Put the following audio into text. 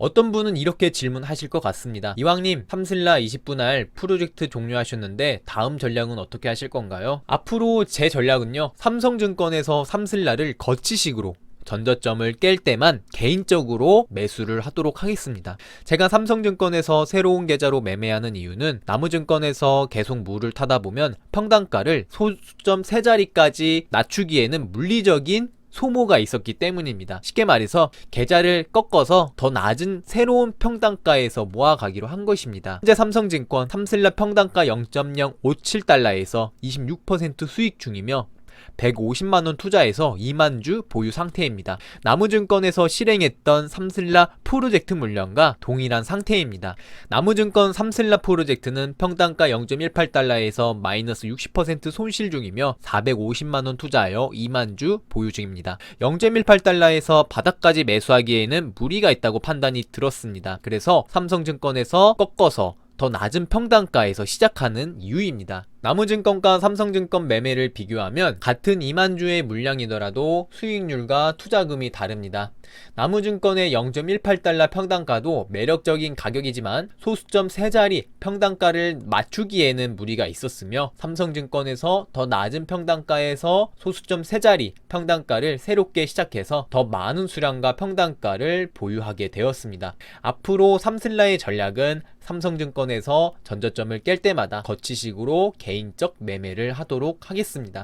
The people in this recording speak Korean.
어떤 분은 이렇게 질문하실 것 같습니다. 이왕님, 삼슬라 20분할 프로젝트 종료하셨는데 다음 전략은 어떻게 하실 건가요? 앞으로 제 전략은요. 삼성증권에서 삼슬라를 거치식으로 전저점을 깰 때만 개인적으로 매수를 하도록 하겠습니다. 제가 삼성증권에서 새로운 계좌로 매매하는 이유는 나무증권에서 계속 물을 타다 보면 평단가를 소수점 세 자리까지 낮추기에는 물리적인 소모가 있었기 때문입니다. 쉽게 말해서 계좌를 꺾어서 더 낮은 새로운 평단가에서 모아가기로 한 것입니다. 현재 삼성증권 삼슬라 평단가 0.057달러에서 26% 수익 중이며 150만 원 투자해서 2만 주 보유 상태입니다. 나무증권에서 실행했던 삼슬라 프로젝트 물량과 동일한 상태입니다. 나무증권 삼슬라 프로젝트는 평단가 0.18달러에서 마이너스 60% 손실 중이며 450만 원 투자하여 2만 주 보유 중입니다. 0.18달러에서 바닥까지 매수하기에는 무리가 있다고 판단이 들었습니다. 그래서 삼성증권에서 꺾어서 더 낮은 평단가에서 시작하는 이유입니다. 나무증권과 삼성증권 매매를 비교하면 같은 2만 주의 물량이더라도 수익률과 투자금이 다릅니다. 나무증권의 0.18달러 평단가도 매력적인 가격이지만 소수점 세 자리 평단가를 맞추기에는 무리가 있었으며 삼성증권에서 더 낮은 평단가에서 소수점 세 자리 평단가를 새롭게 시작해서 더 많은 수량과 평단가를 보유하게 되었습니다. 앞으로 삼슬라의 전략은 삼성증권에서 전저점을 깰 때마다 거치식으로 개인적 매매를 하도록 하겠습니다.